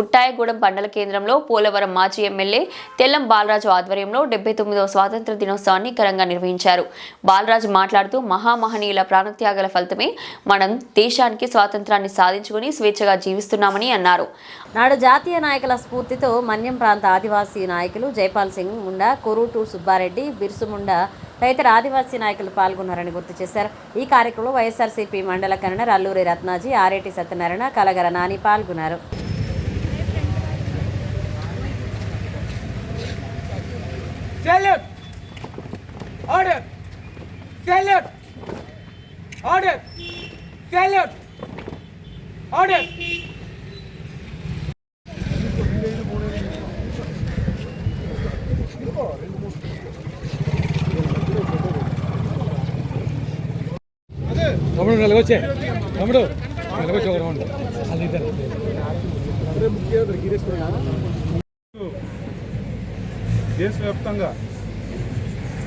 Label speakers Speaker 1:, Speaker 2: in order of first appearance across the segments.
Speaker 1: ఉట్టాయగూడెం మండల కేంద్రంలో పోలవరం మాజీ ఎమ్మెల్యే తెల్లం బాలరాజు ఆధ్వర్యంలో డెబ్బై తొమ్మిదవ స్వాతంత్ర దినోత్సవాన్ని ఘనంగా నిర్వహించారు. బాలరాజు మాట్లాడుతూ మహామహనీయుల ప్రాణత్యాగాల ఫలితమే మనం దేశానికి స్వాతంత్రాన్ని సాధించుకుని స్వేచ్ఛగా జీవిస్తున్నామని అన్నారు.
Speaker 2: నాడు జాతీయ నాయకుల స్ఫూర్తితో మన్యం ప్రాంత ఆదివాసీ నాయకులు జైపాల్ సింగ్ ముండా కురుటూ సుబ్బారెడ్డి బిర్సుముండా తదితర ఆదివాసీ నాయకులు పాల్గొన్నారని గుర్తు చేశారు. ఈ కార్యక్రమంలో వైఎస్ఆర్సీపీ మండల కన్వీనర్ అల్లూరి రత్నాజీ ఆరేటి సత్యనారాయణ కలగర నాని పాల్గొన్నారు.
Speaker 3: Salute! Order! Salute! Order! Salute! Order!
Speaker 4: తమ్ముడు నిలవచ్చే తమ్ముడు నిలవచ్చి ఒక రౌండ్ అది ఇద్దరు
Speaker 5: దేశవ్యాప్తంగా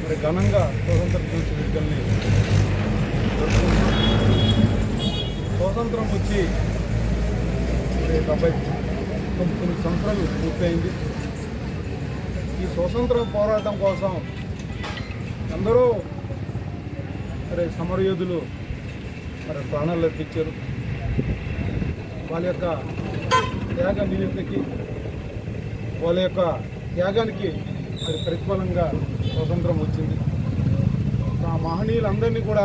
Speaker 5: మరి ఘనంగా స్వతంత్ర దినోత్సవ వేడుకల్ని స్వాతంత్రం వచ్చి డెబ్బై తొమ్మిది సంవత్సరాలు పూర్తయింది. ఈ స్వతంత్ర పోరాటం కోసం అందరూ మరి సమరయోధులు మరి ప్రాణాలు అర్పించారు. వాళ్ళ యొక్క త్యాగ నియుక్తికి వాళ్ళ యొక్క త్యాగానికి మరి ప్రతిఫలంగా స్వతంత్రం వచ్చింది. ఆ మహనీయులందరినీ కూడా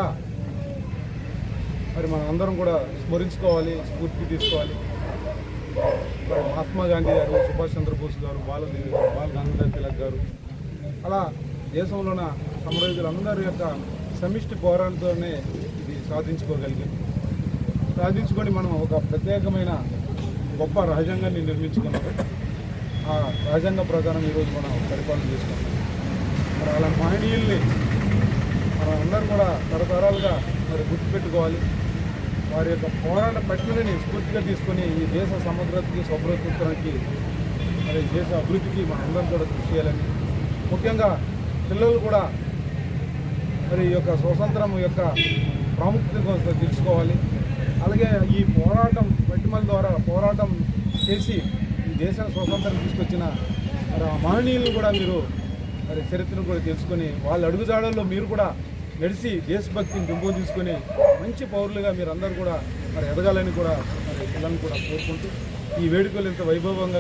Speaker 5: మరి మనం అందరం కూడా స్మరించుకోవాలి స్ఫూర్తి తీసుకోవాలి. మరి మహాత్మా గాంధీ గారు సుభాష్ చంద్రబోస్ గారు బాలదేవి గారు బాల గంగాధర్ తిలక్ గారు. అలా దేశంలోన ఉన్న సమరయులందరి యొక్క సమిష్టి పోరాటంతోనే ఇది సాధించుకోగలిగింది సాధించుకొని మనం ఒక ప్రత్యేకమైన గొప్ప రాజ్యాంగాన్ని నిర్మించుకున్నాం. ఆ రాజ్యాంగ ప్రకారం ఈరోజు మనం పరిపాలన చేసుకుంటాం మరి అలా మహనీయుల్ని మనం అందరం కూడా తరతరాలుగా మరి గుర్తుపెట్టుకోవాలి. వారి యొక్క పోరాట పట్టుదని స్ఫూర్తిగా తీసుకొని ఈ దేశ సమగ్రతకి స్వభ్రతకి మరి దేశ అభివృద్ధికి మనం అందరం కూడా కృషి చేయాలని. ముఖ్యంగా పిల్లలు కూడా మరి యొక్క స్వతంత్రం యొక్క ప్రాముఖ్యత కోసం తెలుసుకోవాలి. అలాగే ఈ పోరాటం పట్టిమల ద్వారా పోరాటం చేసి ఈ దేశం స్వతంత్రం తీసుకొచ్చిన మరి ఆ కూడా మీరు మరి చరిత్రను కూడా తెలుసుకొని వాళ్ళ అడుగుజాడల్లో మీరు కూడా నడిచి దేశభక్తిని పెంపొందించుకొని మంచి పౌరులుగా మీరు అందరూ కూడా మరి ఎదగాలని కూడా మరి పిల్లల్ని కూడా కోరుకుంటూ ఈ వేడుకలు ఇంత వైభవంగా